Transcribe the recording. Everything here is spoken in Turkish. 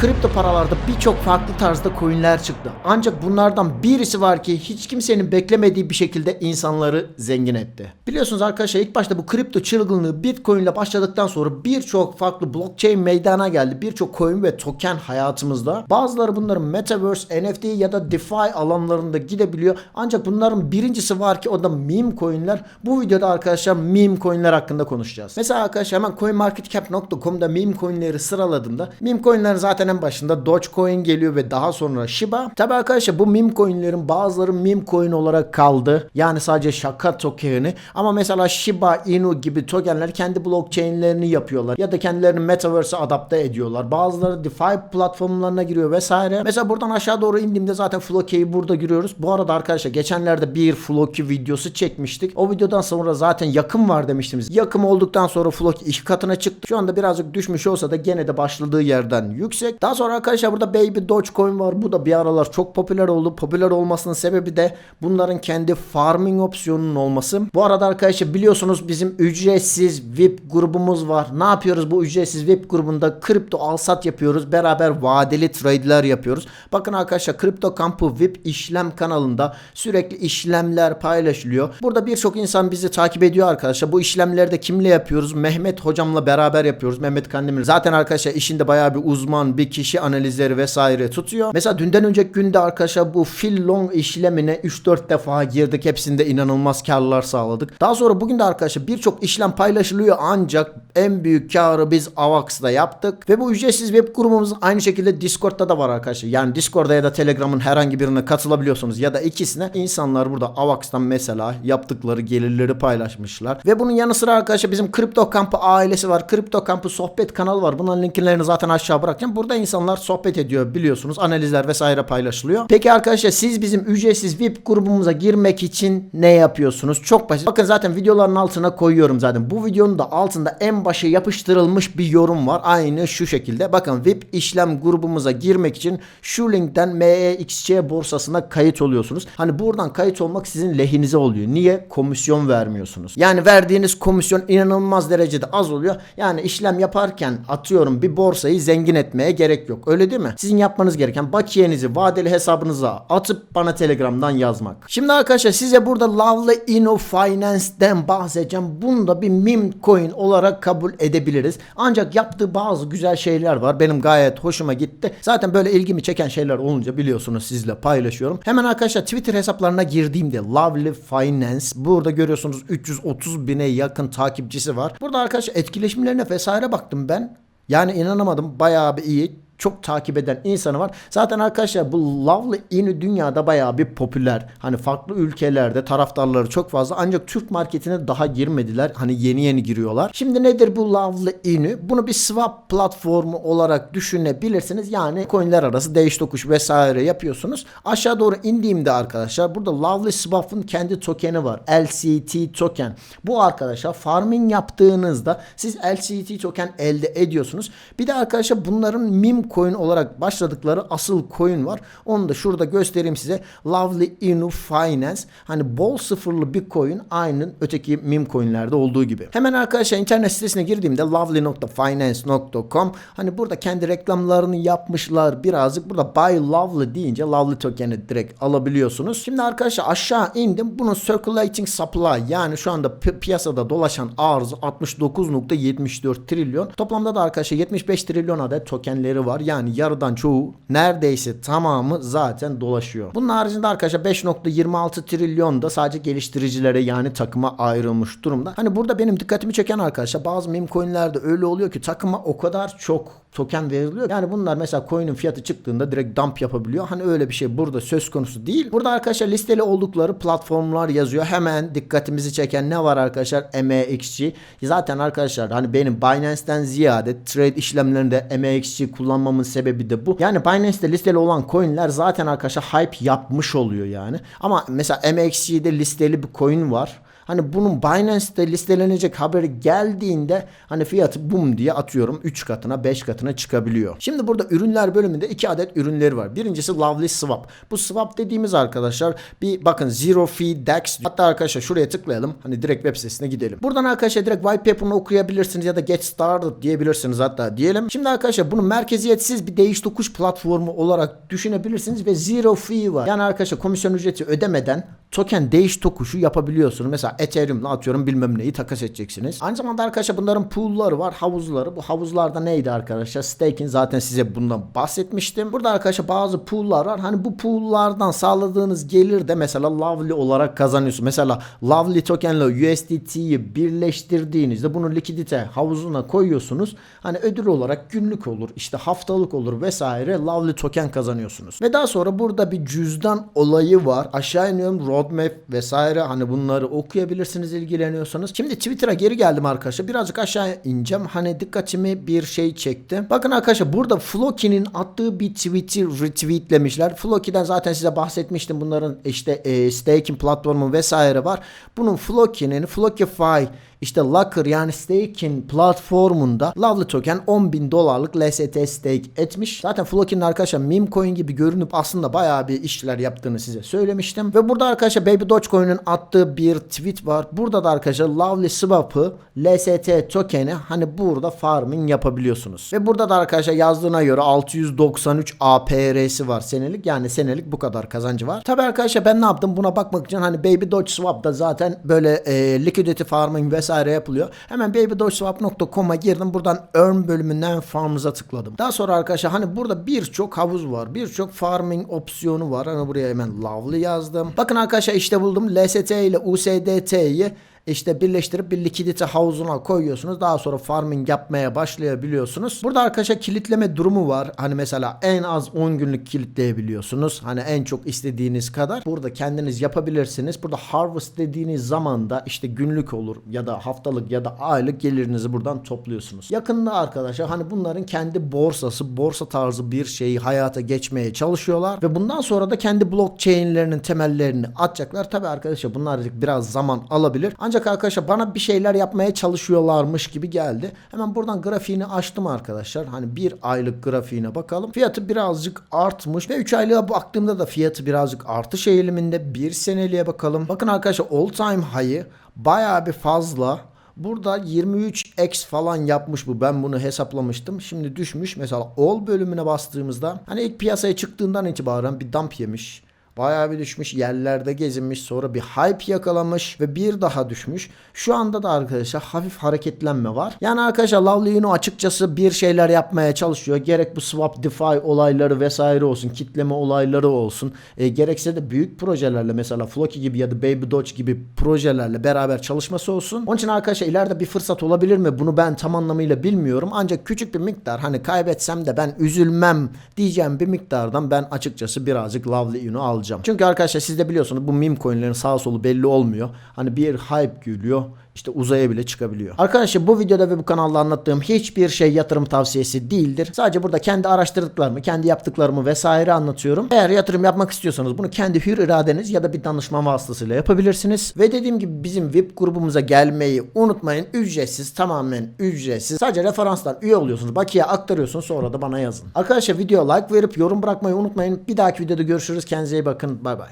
kripto paralarda birçok farklı tarzda coinler çıktı. Ancak bunlardan birisi var ki hiç kimsenin beklemediği bir şekilde insanları zengin etti. Biliyorsunuz arkadaşlar ilk başta bu kripto çılgınlığı Bitcoin ile başladıktan sonra birçok farklı blockchain meydana geldi. Birçok coin ve token hayatımızda. Bazıları bunların metaverse, NFT ya da DeFi alanlarında gidebiliyor. Ancak bunların birincisi var ki o da meme coinler. Bu videoda arkadaşlar meme coinler hakkında konuşacağız. Mesela arkadaşlar hemen coinmarketcap.com'da meme coinleri sıraladığımda meme coinlerin zaten en başında Dogecoin geliyor ve daha sonra Shiba. Tabi arkadaşlar bu meme coinlerin bazıları meme coin olarak kaldı. Yani sadece şaka tokeni. Ama mesela Shiba Inu gibi tokenler kendi blockchainlerini yapıyorlar. Ya da kendilerini metaverse'e adapte ediyorlar. Bazıları DeFi platformlarına giriyor vesaire. Mesela buradan aşağı doğru indiğimde zaten Floki'yi burada görüyoruz. Bu arada arkadaşlar geçenlerde bir Floki videosu çekmiştik. O videodan sonra zaten yakın var demiştim. Yakın olduktan sonra Floki iki katına çıktı. Şu anda birazcık düşmüş olsa da gene de başladığı yerden yüksek. Daha sonra arkadaşlar burada Baby Dogecoin var. Bu da bir aralar çok popüler oldu. Popüler olmasının sebebi de bunların kendi farming opsiyonunun olması. Bu arada arkadaşlar biliyorsunuz bizim ücretsiz VIP grubumuz var. Ne yapıyoruz bu ücretsiz VIP grubunda? Kripto alsat yapıyoruz. Beraber vadeli trade'ler yapıyoruz. Bakın arkadaşlar Kripto Kampı VIP işlem kanalında sürekli işlemler paylaşılıyor. Burada birçok insan bizi takip ediyor arkadaşlar. Bu işlemleri de kimle yapıyoruz? Mehmet hocamla beraber yapıyoruz. Mehmet Kandemir. Zaten arkadaşlar işinde bayağı bir uzman bir kişi analizleri vesaire tutuyor. Mesela dünden önceki günde arkadaşlar bu fill long işlemine 3-4 defa girdik. Hepsinde inanılmaz karlar sağladık. Daha sonra bugün de arkadaşlar birçok işlem paylaşılıyor ancak en büyük karı biz Avax'da yaptık. Ve bu ücretsiz web grubumuz aynı şekilde Discord'da da var arkadaşlar. Yani Discord'da ya da Telegram'ın herhangi birine katılabiliyorsunuz ya da ikisine. İnsanlar burada Avax'tan mesela yaptıkları gelirleri paylaşmışlar. Ve bunun yanı sıra arkadaşlar bizim Kripto Kampı ailesi var. Kripto Kampı sohbet kanalı var. Bunların linklerini zaten aşağı bırakacağım. Burada insanlar sohbet ediyor biliyorsunuz. Analizler vesaire paylaşılıyor. Peki arkadaşlar siz bizim ücretsiz VIP grubumuza girmek için ne yapıyorsunuz? Çok basit. Bakın zaten videoların altına koyuyorum zaten. Bu videonun da altında en başa yapıştırılmış bir yorum var. Aynı şu şekilde. Bakın VIP işlem grubumuza girmek için şu linkten MEXC borsasına kayıt oluyorsunuz. Hani buradan kayıt olmak sizin lehinize oluyor. Niye? Komisyon vermiyorsunuz. Yani verdiğiniz komisyon inanılmaz derecede az oluyor. Yani işlem yaparken atıyorum bir borsayı zengin etmeye gerek yok. Öyle değil mi? Sizin yapmanız gereken bakiyenizi vadeli hesabınıza atıp bana Telegram'dan yazmak. Şimdi arkadaşlar size burada Lovely Inno Finance'den bahsedeceğim. Bunu da bir meme coin olarak kabul edebiliriz. Ancak yaptığı bazı güzel şeyler var. Benim gayet hoşuma gitti. Zaten böyle ilgimi çeken şeyler olunca biliyorsunuz sizle paylaşıyorum. Hemen arkadaşlar Twitter hesaplarına girdiğimde Lovely Finance burada görüyorsunuz 330 bine yakın takipçisi var. Burada arkadaşlar etkileşimlerine vesaire baktım ben. Yani inanamadım. Bayağı bir iyi çok takip eden insanı var. Zaten arkadaşlar bu Lovely Inu dünyada bayağı bir popüler. Hani farklı ülkelerde taraftarları çok fazla ancak Türk marketine daha girmediler. Hani yeni yeni giriyorlar. Şimdi nedir bu Lovely Inu? Bunu bir swap platformu olarak düşünebilirsiniz. Yani coinler arası değiş tokuş vesaire yapıyorsunuz. Aşağı doğru indiğimde arkadaşlar burada Lovely Swap'ın kendi tokeni var. LCT token. Bu arkadaşlar farming yaptığınızda siz LCT token elde ediyorsunuz. Bir de arkadaşlar bunların meme coin olarak başladıkları asıl coin var. Onu da şurada göstereyim size. Lovely Inu Finance. Hani bol sıfırlı bir coin aynı öteki meme coinlerde olduğu gibi. Hemen arkadaşlar internet sitesine girdiğimde lovely.finance.com hani burada kendi reklamlarını yapmışlar birazcık. Burada buy lovely deyince lovely token'i direkt alabiliyorsunuz. Şimdi arkadaşlar aşağı indim. Bunun circulating supply yani şu anda pi- piyasada dolaşan arz 69.74 trilyon. Toplamda da arkadaşlar 75 trilyon adet tokenleri var. Yani yarıdan çoğu neredeyse tamamı zaten dolaşıyor. Bunun haricinde arkadaşlar 5.26 trilyon da sadece geliştiricilere yani takıma ayrılmış durumda. Hani burada benim dikkatimi çeken arkadaşlar bazı meme coinlerde öyle oluyor ki takıma o kadar çok token veriliyor. Yani bunlar mesela coin'in fiyatı çıktığında direkt dump yapabiliyor. Hani öyle bir şey burada söz konusu değil. Burada arkadaşlar listeli oldukları platformlar yazıyor. Hemen dikkatimizi çeken ne var arkadaşlar? MEXC. Zaten arkadaşlar hani benim Binance'ten ziyade trade işlemlerinde MEXC kullanmamın sebebi de bu. Yani Binance'te listeli olan coin'ler zaten arkadaşlar hype yapmış oluyor yani. Ama mesela MEXC'de listeli bir coin var. Hani bunun Binance'te listelenecek haberi geldiğinde hani fiyatı bum diye atıyorum 3 katına 5 katına çıkabiliyor. Şimdi burada ürünler bölümünde 2 adet ürünleri var. Birincisi Lovely Swap. Bu swap dediğimiz arkadaşlar bir bakın Zero Fee DEX. Hatta arkadaşlar şuraya tıklayalım. Hani direkt web sitesine gidelim. Buradan arkadaşlar direkt white paper'ını okuyabilirsiniz ya da get started diyebilirsiniz hatta diyelim. Şimdi arkadaşlar bunu merkeziyetsiz bir değiş tokuş platformu olarak düşünebilirsiniz ve zero fee var. Yani arkadaşlar komisyon ücreti ödemeden token değiş tokuşu yapabiliyorsunuz. Mesela Ethereum'la atıyorum bilmem neyi takas edeceksiniz. Aynı zamanda arkadaşlar bunların pool'ları var, havuzları. Bu havuzlarda neydi arkadaşlar? Staking zaten size bundan bahsetmiştim. Burada arkadaşlar bazı pool'lar var. Hani bu pool'lardan sağladığınız gelir de mesela Lovely olarak kazanıyorsunuz. Mesela Lovely tokenle USDT'yi birleştirdiğinizde bunu likidite havuzuna koyuyorsunuz. Hani ödül olarak günlük olur, işte haftalık olur vesaire Lovely token kazanıyorsunuz. Ve daha sonra burada bir cüzdan olayı var. Aşağı iniyorum roadmap vesaire hani bunları okuyabilirsiniz ilgileniyorsanız. Şimdi Twitter'a geri geldim arkadaşlar. Birazcık aşağı ineceğim. Hani dikkatimi bir şey çekti. Bakın arkadaşlar burada Floki'nin attığı bir tweet'i retweetlemişler. Floki'den zaten size bahsetmiştim. Bunların işte e, staking platformu vesaire var. Bunun Floki'nin Flokify işte Locker yani staking platformunda Lovely Token 10 bin dolarlık LST stake etmiş. Zaten Floki'nin arkadaşlar meme coin gibi görünüp aslında bayağı bir işler yaptığını size söylemiştim. Ve burada arkadaşlar Baby Dogecoin'in attığı bir tweet var. Burada da arkadaşlar Lovely Swap'ı LST token'i hani burada farming yapabiliyorsunuz. Ve burada da arkadaşlar yazdığına göre 693 APR'si var senelik. Yani senelik bu kadar kazancı var. Tabi arkadaşlar ben ne yaptım buna bakmak için hani Baby Doge Swap'da zaten böyle e, liquidity farming vesaire yapılıyor. Hemen babydodgeswap.com'a girdim. Buradan earn bölümünden farms'a tıkladım. Daha sonra arkadaşlar hani burada birçok havuz var. Birçok farming opsiyonu var. Hani buraya hemen lovely yazdım. Bakın arkadaşlar işte buldum. LST ile USDT'yi işte birleştirip bir likidite havuzuna koyuyorsunuz. Daha sonra farming yapmaya başlayabiliyorsunuz. Burada arkadaşlar kilitleme durumu var. Hani mesela en az 10 günlük kilitleyebiliyorsunuz. Hani en çok istediğiniz kadar. Burada kendiniz yapabilirsiniz. Burada harvest dediğiniz zaman da işte günlük olur ya da haftalık ya da aylık gelirinizi buradan topluyorsunuz. Yakında arkadaşlar hani bunların kendi borsası, borsa tarzı bir şeyi hayata geçmeye çalışıyorlar ve bundan sonra da kendi blockchain'lerinin temellerini atacaklar. Tabi arkadaşlar bunlar biraz zaman alabilir. Ancak arkadaşlar bana bir şeyler yapmaya çalışıyorlarmış gibi geldi. Hemen buradan grafiğini açtım arkadaşlar. Hani bir aylık grafiğine bakalım. Fiyatı birazcık artmış ve 3 aylığa baktığımda da fiyatı birazcık artış eğiliminde. Bir seneliğe bakalım. Bakın arkadaşlar all time high'ı bayağı bir fazla. Burada 23x falan yapmış bu. Ben bunu hesaplamıştım. Şimdi düşmüş. Mesela all bölümüne bastığımızda hani ilk piyasaya çıktığından itibaren bir dump yemiş. Bayağı bir düşmüş. Yerlerde gezinmiş. Sonra bir hype yakalamış ve bir daha düşmüş. Şu anda da arkadaşlar hafif hareketlenme var. Yani arkadaşlar Lovely Uno açıkçası bir şeyler yapmaya çalışıyor. Gerek bu swap DeFi olayları vesaire olsun. Kitleme olayları olsun. E, gerekse de büyük projelerle mesela Floki gibi ya da Baby Doge gibi projelerle beraber çalışması olsun. Onun için arkadaşlar ileride bir fırsat olabilir mi? Bunu ben tam anlamıyla bilmiyorum. Ancak küçük bir miktar hani kaybetsem de ben üzülmem diyeceğim bir miktardan ben açıkçası birazcık Lovely Uno alacağım. Çünkü arkadaşlar siz de biliyorsunuz bu meme coinlerin sağ solu belli olmuyor. Hani bir hype gülüyor işte uzaya bile çıkabiliyor. Arkadaşlar bu videoda ve bu kanalda anlattığım hiçbir şey yatırım tavsiyesi değildir. Sadece burada kendi araştırdıklarımı, kendi yaptıklarımı vesaire anlatıyorum. Eğer yatırım yapmak istiyorsanız bunu kendi hür iradeniz ya da bir danışman vasıtasıyla yapabilirsiniz. Ve dediğim gibi bizim VIP grubumuza gelmeyi unutmayın. Ücretsiz, tamamen ücretsiz. Sadece referanstan üye oluyorsunuz. Bakiye aktarıyorsunuz sonra da bana yazın. Arkadaşlar video like verip yorum bırakmayı unutmayın. Bir dahaki videoda görüşürüz. Kendinize iyi bakın. Bay bay.